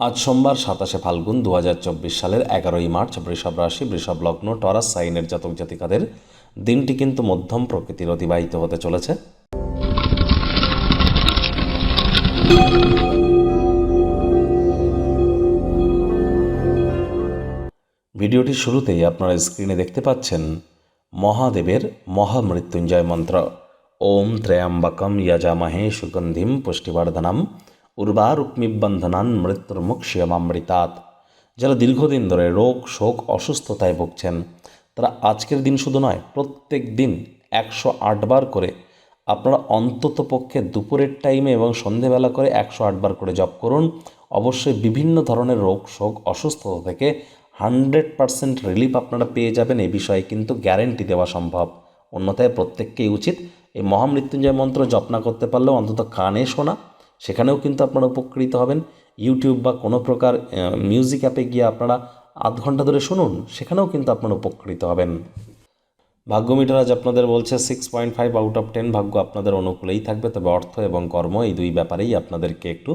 আজ সোমবার সাতাশে ফাল্গুন দু হাজার চব্বিশ সালের এগারোই মার্চ বৃষভ রাশি, বৃষভ লগ্ন, টরাস, সাইনের জাতক জাতিকাদের দিনটি কিন্তু মধ্যম প্রকৃতির অতিবাহিত হতে চলেছে। ভিডিওটির শুরুতেই আপনারা স্ক্রিনে দেখতে পাচ্ছেন মহাদেবের মহামৃত্যুঞ্জয় মন্ত্র। ওম ত্রয়াম্বকম যজামহে সুগন্ধিম পুষ্টিবর্ধনম। উর্বারুক্মিবন্ধনান মৃত্যুর্মুক্ষিয়মামৃতাৎ। যারা দীর্ঘদিন ধরে রোগ, শোক, অসুস্থতায় ভুগছেন, তারা আজকের দিন শুধু নয়, প্রত্যেক দিন একশো আটবার করে আপনারা অন্তত পক্ষে দুপুরের টাইমে এবং সন্ধেবেলা করে একশো আটবার করে জপ করুন। অবশ্যই বিভিন্ন ধরনের রোগ, শোক, অসুস্থতা থেকে হান্ড্রেড পারসেন্ট রিলিফ আপনারা পেয়ে যাবেন, এই বিষয়ে কিন্তু গ্যারেন্টি দেওয়া সম্ভব। অন্যথায় প্রত্যেককেই উচিত এই মহামৃত্যুঞ্জয় মন্ত্র জপ না করতে পারলেও অন্তত কানে শোনা সেখানেও কিন্তু আপনারা উপকৃত হবেন। ইউটিউব বা কোনো প্রকার মিউজিক অ্যাপে গিয়ে আপনারা আধ ঘণ্টা ধরে শুনুন, সেখানেও কিন্তু আপনারা উপকৃত হবেন। ভাগ্য মিটার আজ আপনাদের বলছে six point five out of ten ভাগ্য আপনাদের অনুকূলেই থাকবে, তবে অর্থ এবং কর্ম এই দুই ব্যাপারেই আপনাদেরকে একটু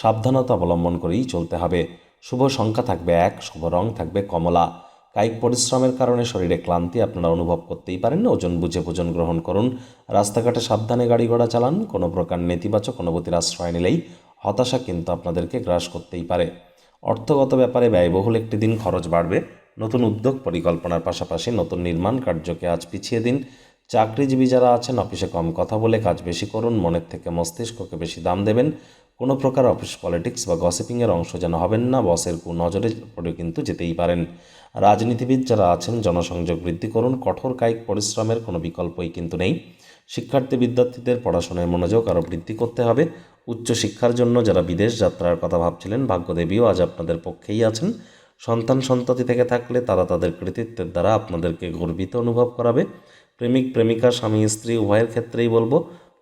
সাবধানতা অবলম্বন করেই চলতে হবে। শুভ সংখ্যা থাকবে এক, শুভ রং থাকবে কমলা। কায়িক পরিশ্রমের কারণে শরীরে ক্লান্তি আপনারা অনুভব করতেই পারেন। ওজন বুঝে ভোজন গ্রহণ করুন। রাস্তাঘাটে সাবধানে গাড়ি ঘোড়া চালান। কোনো প্রকার নেতিবাচক অনুভূতির আশ্রয় নিলেই হতাশা কিন্তু আপনাদেরকে গ্রাস করতেই পারে। অর্থগত ব্যাপারে ব্যয়বহুল একটি দিন খরচ বাড়বে। নতুন উদ্যোগ পরিকল্পনার পাশাপাশি নতুন নির্মাণ কার্যকে আজ পিছিয়ে দিন। চাকরিজীবী যারা আছেন, অফিসে কম কথা বলে কাজ বেশি করুন। মনের থেকে মস্তিষ্ককে বেশি দাম দেবেন। কোনো প্রকার অফিস পলিটিক্স বা গসিপিংয়ের অংশ যেন হবেন না, বসের কুনজরে পড়ে কিন্তু যেতেই পারেন। রাজনীতিবিদ যারা আছেন, জনসংযোগ বৃদ্ধি করুন, কঠোর কায়িক পরিশ্রমের কোনো বিকল্পই কিন্তু নেই। শিক্ষার্থী বিদ্যার্থীদের পড়াশোনায় মনোযোগ আরও বৃদ্ধি করতে হবে। উচ্চশিক্ষার জন্য যারা বিদেশ যাত্রার কথা ভাবছিলেন, ভাগ্যদেবীও আজ আপনাদের পক্ষেই আছেন। সন্তান সন্ততি থেকে থাকলে তারা তাদের কৃতিত্বের দ্বারা আপনাদেরকে গর্বিত অনুভব করাবে। প্রেমিক, প্রেমিকা, স্বামী, স্ত্রী, উভয়ের ক্ষেত্রেই বলব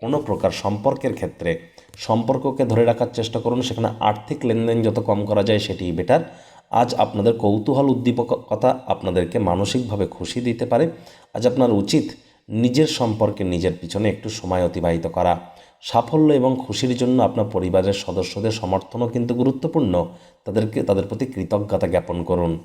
কোনো প্রকার সম্পর্কের ক্ষেত্রে সম্পর্ককে ধরে রাখার চেষ্টা করুন, সেখানে আর্থিক লেনদেন যত কম করা যায় সেটিই বেটার আজ আপনাদের কৌতূহল উদ্দীপকতা আপনাদেরকে মানসিকভাবে খুশি দিতে পারে। আজ আপনার উচিত নিজের সম্পর্কে নিজের পিছনে একটু সময় অতিবাহিত করা। সাফল্য এবং খুশির জন্য আপনার পরিবারের সদস্যদের সমর্থনও কিন্তু গুরুত্বপূর্ণ। তাদেরকে, তাদের প্রতি কৃতজ্ঞতা জ্ঞাপন করুন।